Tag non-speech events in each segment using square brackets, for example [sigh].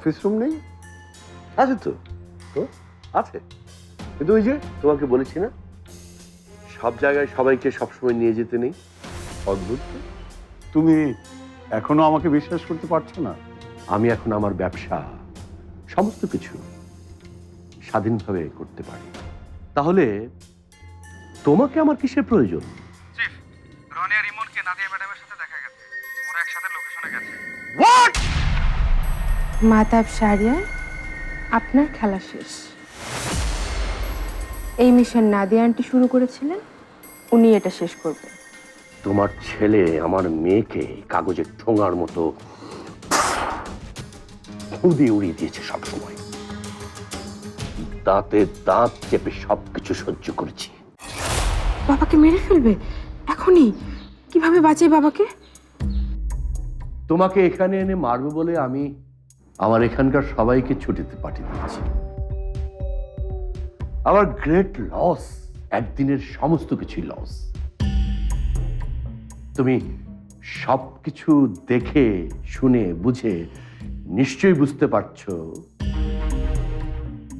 Office room নেই? আছে তো? তো? আছে। কিন্তু ওই যে তোমাকে বলেছি না সব জায়গায় সবাইকে সবসময় নিয়ে যেতে নেই। অদ্ভুত। তুমি এখনও আমাকে বিশ্বাস করতে পারছ না? আমি এখন আমার ব্যবসা সমস্ত কিছু স্বাধীনভাবে করতে পারি। তাহলে তোমাকে আমার কিসের প্রয়োজন? মাতাব সারিয়ার আপনার খেলা শেষ। এই মিশন নাদিয়া আন্টি শুরু করেছিলেন উনি এটা শেষ করবেন। তোমার ছেলে আমার মেয়েকে কাগজের ঠোঙার মতো খুদি উড়িয়ে দিয়েছে সবসময়। দাঁতে দাঁত চেপে সবকিছু সহ্য করেছি। বাবাকে মেরে ফেলবে? এখনই? কীভাবে বাঁচাই বাবাকে? তোমাকে এখানে এনে মারবো বলে আমি আমার এখানকার সবাইকে ছুটিতে পাঠিয়ে দিচ্ছি আমার গ্রেট লস একদিনের সমস্ত কিছুই লস তুমি সব কিছু দেখে, শুনে, বুঝে নিশ্চয়ই বুঝতে পারছ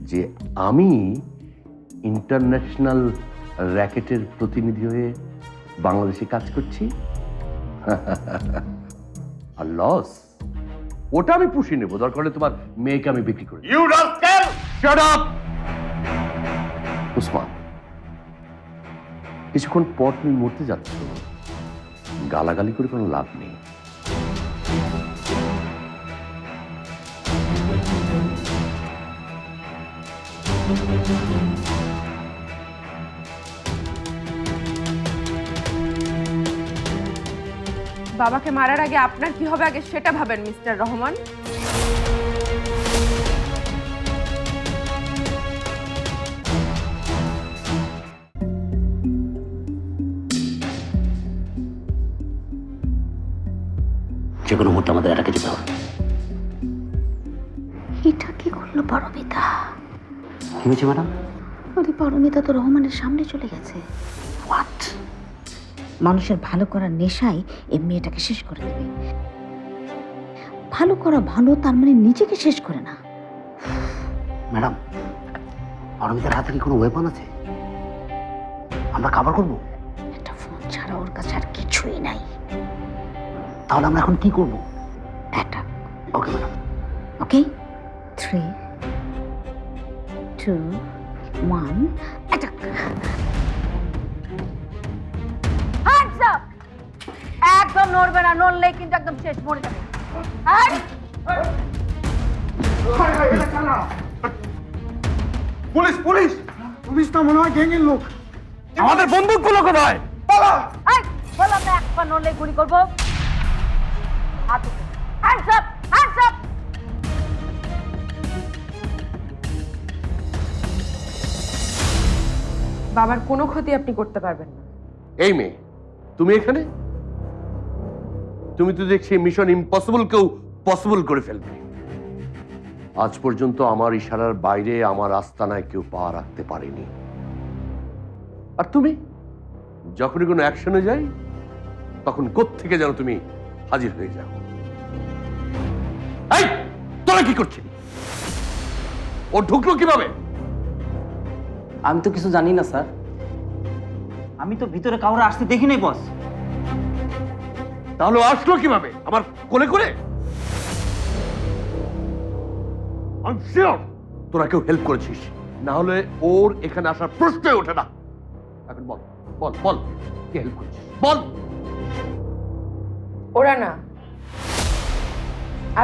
যে আমি ইন্টারন্যাশনাল র্যাকেটের প্রতিনিধি হয়ে বাংলাদেশে কাজ করছি। [laughs] আর লস ওটা আমি পুষি নেব দরকার হলে তোমার মেয়েকে আমি বিক্রি করি you rascal shut up Usman কিছুক্ষণ পর তুমি মরতে যাচ্ছ। গালাগালি করে কোনো লাভ নেই। বাবাকে মারার আগে আপনার কি হবে আগে সেটা ভাবেন মিস্টার রহমান? যে কোনো মুহূর্তে আমাদের এটাকে যেতে হবে। এটা কি করল পারমিতা? কি হয়েছে ম্যাডাম? ওই পারমিতা তো রহমানের সামনে চলে গেছে। মানুষের ভালো করার নেশায় এই মেয়েটাকে শেষ করে দেবে। ভালো করা ভালো তার মানে নিজেকে শেষ করে না। ম্যাডাম অরবিতার হাতে কি কোনো ওয়েপন আছে? আমরা কাভার করব? একটা ফোন ছাড়া ওর কাছে আর কিছুই নাই। তাহলে আমরা এখন কি করব? Attack okay madam. Okay three two one একদম নড়বে না নড়লে কিন্তু একদম শেষ মরে যাবে! Police police! পুলিশ না মনে হয় গ্যাংয়ের লোক। আমাদের বন্দুকগুলো কোথায়? এই! বললাম না একবার নড়লে গুলি করব। হাত হ্যান্ডস আপ হ্যান্ডস আপ বাবার কোনো ক্ষতি আপনি করতে পারবেন না। এই মেয়ে তুমি এখানে? তুমি তো দেখছি মিশন ইম্পসিবল কেউ পসিবল করে ফেলবে। আজ পর্যন্ত আমার ইশারার বাইরে আমার আস্তানায় কেউ পা রাখতে পারেনি। আর তুমি, যখনই কোনো অ্যাকশনে যাই, তখন থেকে যেন তুমি হাজির হয়ে যাও। তোরা কি করছিস? ও ঢুকলো কীভাবে? আমি তো কিছু জানি না, স্যার। আমি তো ভিতরে কাউরে আসতে দেখি নাই বস। তাহলে আসলো কীভাবে? আমার কোলে করে? Sure তোরা কেউ হেল্প করেছিস। না হলে ওর এখানে আসার প্রশ্নই ওঠে না। এখন বল বল বল কে হেল্প করেছিস? বল! ওরা না।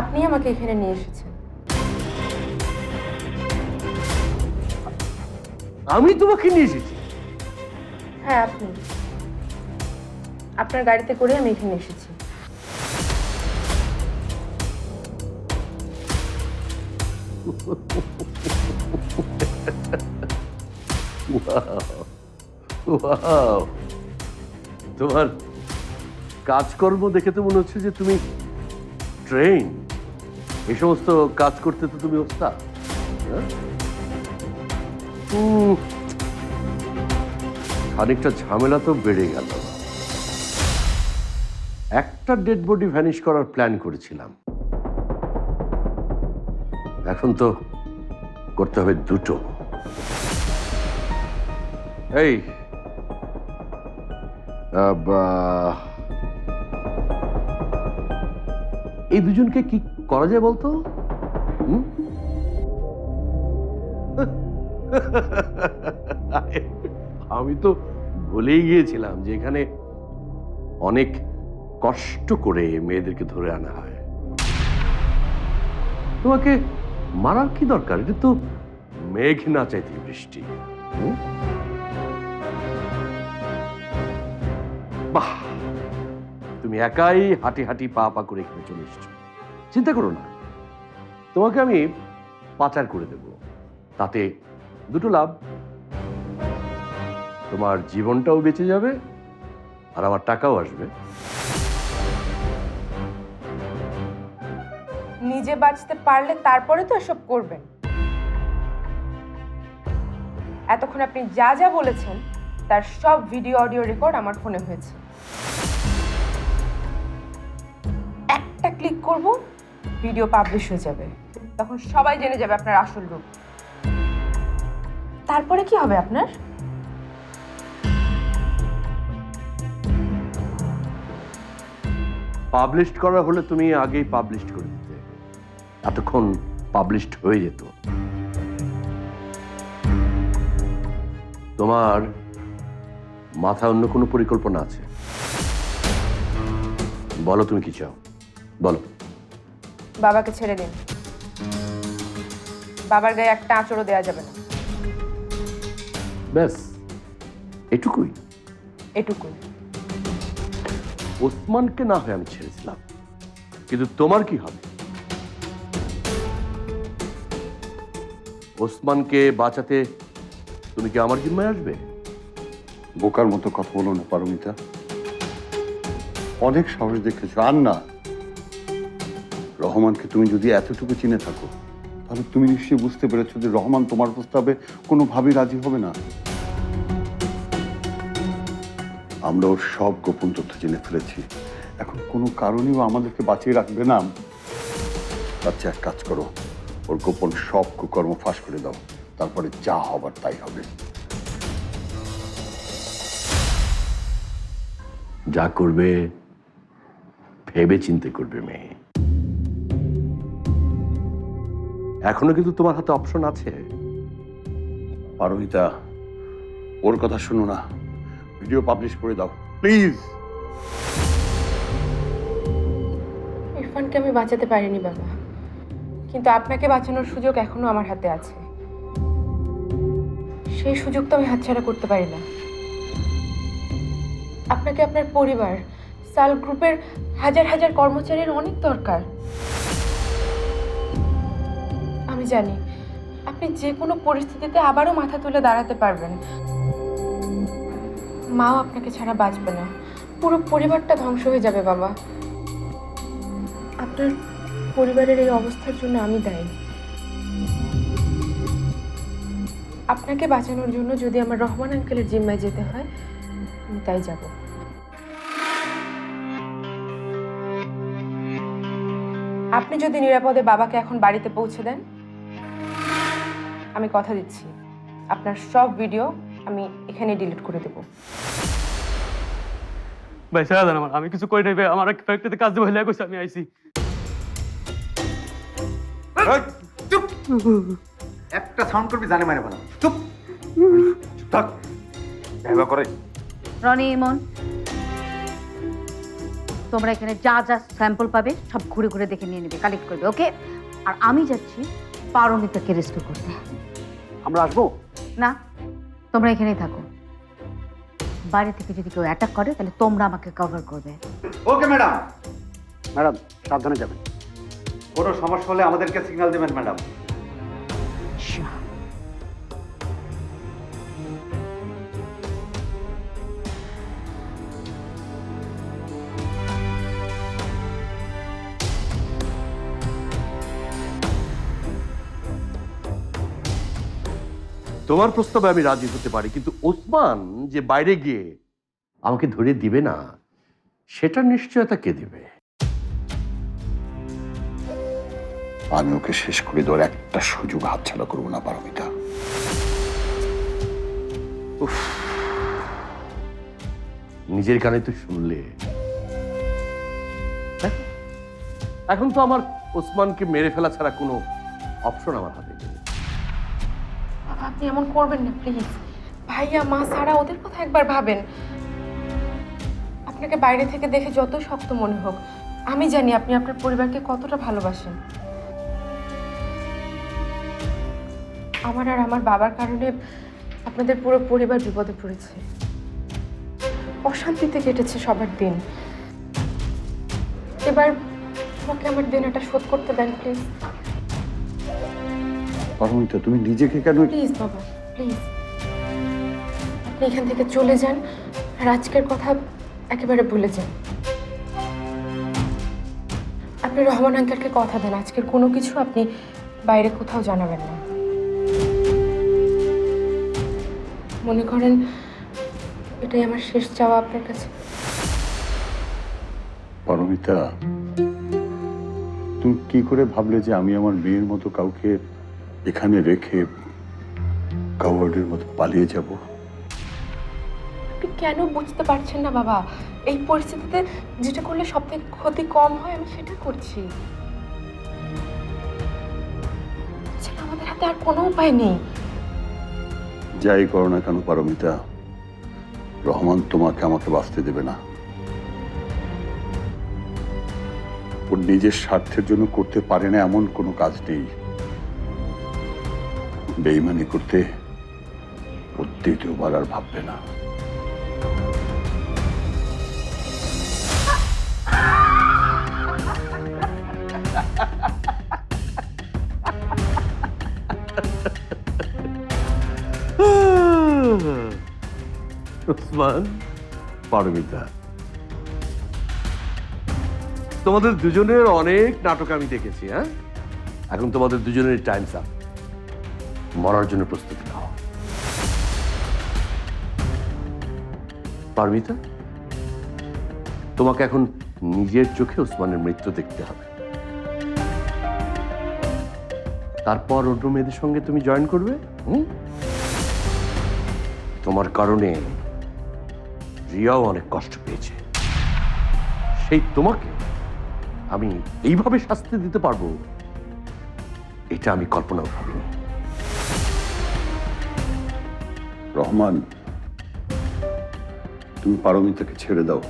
আপনি আমাকে এখানে নিয়ে এসেছেন। আমি তোমাকে নিয়ে এসেছি? হ্যাঁ আপনি। আপনার গাড়িতে করে আমি এখানে এসেছি। তোমার কাজকর্ম দেখে তো মনে হচ্ছে যে তুমি ট্রেন এই সমস্ত কাজ করতে তো তুমি ওস্তাদ হ্যাঁ? খানিকটা ঝামেলা তো বেড়ে গেল। একটা ডেড বডি ভ্যানিশ করার প্ল্যান করেছিলাম। এখন তো করতে হবে দুটো। এই এই দুজনকে কি করা যায় বলতো? আমি তো ভুলেই গিয়েছিলাম যে এখানে অনেক কষ্ট করে মেয়েদেরকে ধরে আনা হয়। তোমাকে মারার কি দরকার? এটা তো মেঘ না চাইতে বৃষ্টি? বাহ! তুমি একাই হাঁটি হাঁটি পা পা করে এখানে চলে এসছো। চিন্তা করো না। তোমাকে আমি পাচার করে দেব। তাতে দুটো লাভ। তোমার জীবনটাও বেঁচে যাবে আর আমার টাকাও আসবে। নিজে বাঁচতে পারলে তারপরে তো এসব করবেন। এতক্ষণ আপনি যা যা বলেছেন, তার সব ভিডিও অডিও রেকর্ড আমার ফোনে হয়েছে। একটা ক্লিক করব ভিডিও পাবলিশ হয়ে যাবে। তখন সবাই জেনে যাবে আপনার আসল রূপ। তারপরে কি হবে আপনার? পাবলিশ করা হলে তুমি আগেই পাবলিশ করে এতক্ষণ পাবলিশড হয়ে যেত। তোমার মাথায় অন্য কোনো পরিকল্পনা আছে? বলো তুমি কি চাও? বলো। বাবাকে ছেড়ে দিন। বাবার গায়ে একটা আঁচড়ও দেওয়া যাবে না। ব্যাস এটুকুই। এটুকুই। ওসমানকে না হয় আমি ছেড়েছিলাম কিন্তু তোমার কি হবে? ওসমানকে বাঁচাতে তুমি কি আমার জিম্মায় আসবে? বোকার মতো কথা বলো না, পারমিতা। অনেক সাহস দেখেছ। আর না, রহমানকে তুমি যদি এতটুকু চিনে থাকো, তাহলে তুমি নিশ্চয়ই বুঝতে পেরেছ যে রহমান তোমার প্রস্তাবে কোনোভাবেই রাজি হবে না। আমরা ওর সব গোপন তথ্য জেনে ফেলেছি। এখন কোনো কারণেও আমাদেরকে বাঁচিয়ে রাখবে না। আচ্ছা এক কাজ করো। ওর গোপন সব কুকর্ম ফাঁস করে দাও। তারপরে যা হবার তাই হবে। যা করবে ভেবে চিন্তে করবে মেয়ে। এখনও কিন্তু তোমার হাতে অপশন আছে। পারমিতা, ওর কথা শোনো না। ভিডিও পাবলিশ করে দাও। প্লিজ ইরফানকে আমি বাঁচাতে পারিনি, বাবা। কিন্তু আপনাকে বাঁচানোর সুযোগ এখনও আমার হাতে আছে। সেই সুযোগ তো আমি হাতছাড়া করতে পারি না। আপনাকে আপনার পরিবার, সাল গ্রুপের হাজার হাজার কর্মচারীর অনেক দরকার। আমি জানি, আপনি যে কোনো পরিস্থিতিতে আবারও মাথা তুলে দাঁড়াতে পারবেন। মাও আপনাকে ছাড়া বাঁচবে না। পুরো পরিবারটা ধ্বংস হয়ে যাবে, বাবা। আপনার পরিবারের এই অবস্থার জন্য আমি দায়ী। আপনাকে বাঁচানোর জন্য যদি আমার রহমান আঙ্কেলের জিম্মায় যেতে হয়, আমি তাই যাব। আপনি যদি নিরাপদে বাবাকে এখন বাড়িতে পৌঁছে দেন, আমি কথা দিচ্ছি। আপনার সব ভিডিও আমি এখানে ডিলিট করে দেবো। ভাই দেন আমার। আমি কিছু করি ভাই। আমার ফ্যাক্টরিতে কাজ দেবো হলে আমি আইছি। চুপ। একটা সাউন্ড করবি জানে বলা চুপ চুপ। থাক ভেবা করে। রনি ইমন তোমরা এখানে যা যা স্যাম্পল পাবে সব ঘুরে ঘুরে দেখে নিয়ে নেবে কালেক্ট করবে ওকে আর আমি যাচ্ছি পারমিতাকে রেস্কিউ করতে। আমরা আসব? না তোমরা এখানেই থাকো। বাইরে থেকে যদি কেউ অ্যাটাক করে তাহলে তোমরা আমাকে কভার করবে। ওকে ম্যাডাম ম্যাডাম সাবধানে যাবেন। কোনো সমস্যা হলে আমাদেরকে সিগন্যাল দেবেন ম্যাডাম তোমার প্রস্তাবে আমি রাজি হতে পারি, কিন্তু ওসমান যে বাইরে গিয়ে আমাকে ধরে দিবে না সেটা নিশ্চয়তা কে দিবে? আমি ওকে শেষ করে দেওয়ার একটা সুযোগ হাতছাড়া করব না পারমিতা। নিজের কানে তো শুনলে। হ্যাঁ? এখন তো আমার ওসমানকে মেরে ফেলা ছাড়া কোনো অপশন আমার হাতে নেই। আপনি এমন করবেন না প্লিজ। ভাইয়া মা সারা ওদের কথা একবার ভাবেন। আপনাকে বাইরে থেকে দেখে যত শক্ত মনে হোক আমি জানি আপনি আপনার পরিবারকে কতটা ভালোবাসেন। আমার আর আমার বাবার কারণে আপনাদের পুরো পরিবার বিপদে পড়েছে। অশান্তিতে কেটেছে সবার দিন। এবার আমাকে আমার দিনটা শোধ করতে দেন প্লিজ। পারমিতা তুমি নিজেকে কেন প্লিজ বাবা প্লিজ। আপনি এখান থেকে চলে যান আর আজকের কথা একেবারে ভুলে যান। আপনি রহমান আঙ্কেলকে কথা দেন আজকের কোনো কিছু আপনি বাইরে কোথাও জানাবেন না। মনে করেন এটাই আমার শেষ চাওয়া আপনার কাছে। পারমিতা তুমি কি করে ভাবলে যে আমি আমার মেয়ের মতো কাউকে এখানে রেখে কাওয়ার্ডের মতো পালিয়ে যাব? আপনি কেন বুঝতে পারছেন না বাবা? এই পরিস্থিতিতে যেটা করলে সব থেকে ক্ষতি কম হয় আমি সেটা করছি। আমাদের হাতে আর কোনো উপায় নেই। যাই করো না কেন, পারমিতা? রহমান তোমাকে আমাকে বাঁচতে দেবে না। ওর নিজের স্বার্থের জন্য করতে পারে না এমন কোনো কাজ নেই। বেইমানি করতে ও দ্বিতীয়বার আর ভাববে না। ওসমান পারমিতা। তোমাদের দুজনের অনেক নাটক আমি দেখেছি হ্যাঁ? এখন তোমাদের দুজনের টাইম আপ মরার জন্য প্রস্তুতি নাও। পারমিতা, তোমাকে এখন নিজের চোখে ওসমানের মৃত্যু দেখতে হবে। তারপর অন্য মেয়েদের সঙ্গে তুমি জয়েন করবে? হুম? তোমার কারণে রিয়াও অনেক কষ্ট পেয়েছে। সেই তোমাকে আমি এইভাবে শাস্তি দিতে পারব এটা আমি কল্পনাও ভাবিনি। রহমান তুমি পারমিতাকে ছেড়ে দাও।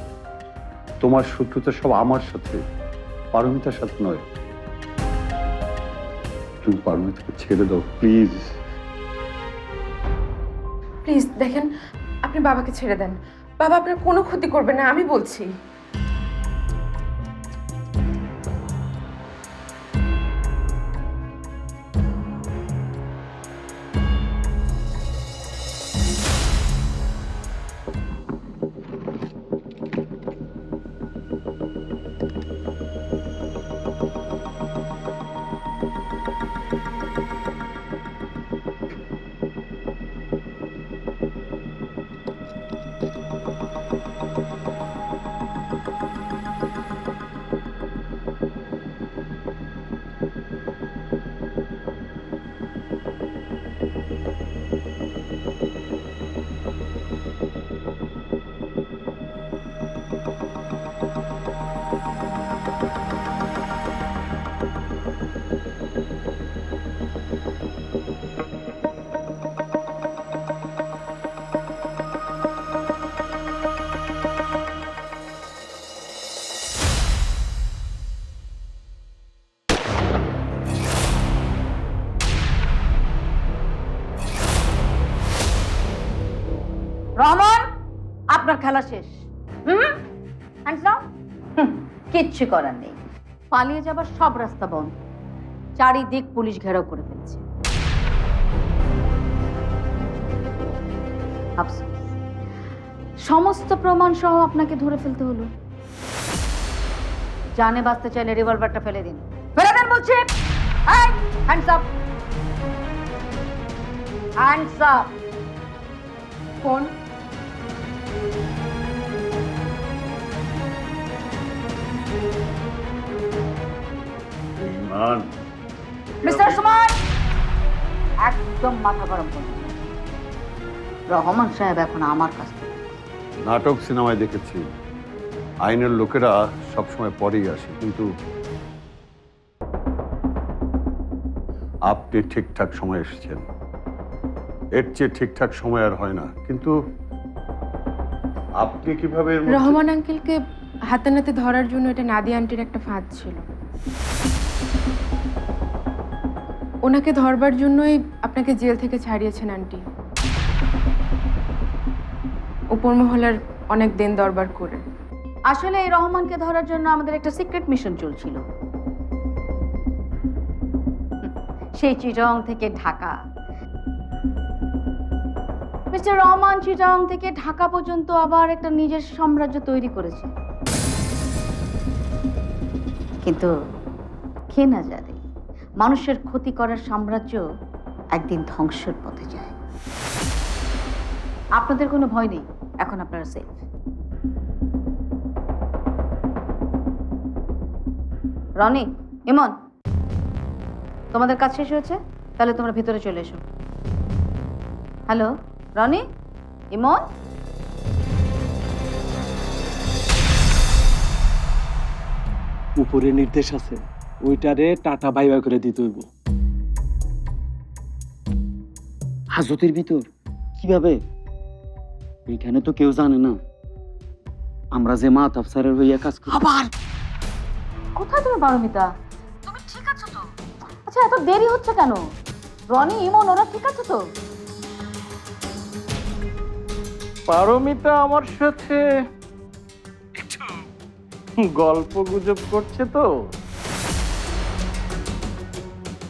তোমার শত্রুতা সব আমার সাথে পারমিতার সাথে নয়। তুমি পারমিতাকে ছেড়ে দাও প্লিজ। প্লিজ দেখেন আপনি বাবাকে ছেড়ে দেন। বাবা আপনার কোনো ক্ষতি করবে না আমি বলছি। খেলা শেষ। হুম? কিচ্ছু করার নেই। পালিয়ে যাবার সব রাস্তা বন্ধ। চারিদিক পুলিশ ঘেরাও করে ফেলছে। সমস্ত প্রমাণ সহ আপনাকে ধরে ফেলতে হলো। জানে বাঁচতে চাইলে রিভলভারটা ফেলে দিন। ফেলে দেন বলছি। কোন? বেঈমান মিস্টার সুমন! একদম মাথা গরম করবেন না। রহমান সাহেব এখন আমার কাছ থেকে। নাটক সিনেমায় দেখেছি। আইনের লোকেরা সবসময় পরেই আসে কিন্তু আপনি ঠিকঠাক সময় এসেছেন। এর চেয়ে ঠিকঠাক সময় আর হয় না কিন্তু আপনি কীভাবে এর মধ্যে- রহমান আঙ্কেলকে হাতে নাতে ধরার জন্য এটা নাদিয়া আন্টির একটা ফাঁদ ছিল। ওনাকে ধরবার জন্যই আপনাকে জেল থেকে ছাড়িয়েছেন আন্টি। উপর মহলার অনেক দিন দরবার করে। আসলে এই রহমানকে ধরার জন্য আমাদের একটা সিক্রেট মিশন চলছিল। সেই চিটং থেকে ঢাকা। মিস্টার রহমান চিটং থেকে ঢাকা পর্যন্ত আবার একটা নিজের সাম্রাজ্য তৈরি করেছে। কিন্তু কে না জানে, মানুষের ক্ষতি করার সাম্রাজ্য একদিন ধ্বংসের পথে যায়। আপনাদের কোনো ভয় নেই, এখন আপনারা সেফ রনি, ইমন, তোমাদের কাজ শেষ হয়েছে? তাহলে তোমরা ভিতরে চলে এসো। হ্যালো? রনি ইমন? উপরে নির্দেশ আছে ওইটারে টাটা বাই বাই করে দিতে হইব। হাজতের ভিতর? কীভাবে? এখানে তো কেউ জানে না। আমরা যে মাত আফসারের হইয়া কাজ করি। আবার? কোথায় তুমি পারমিতা? তুমি ঠিক আছো তো? আচ্ছা এত দেরি হচ্ছে কেন? রনি ইমন ওরা ঠিক আছে তো? পারমিতা আমার সাথে। গল্প গুজব করছে তো।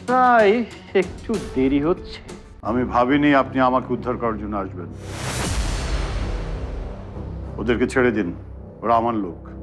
তাই একটু দেরি হচ্ছে। আমি ভাবিনি আপনি আমাকে উদ্ধার করার জন্য আসবেন। ওদেরকে ছেড়ে দিন। ওরা আমার লোক।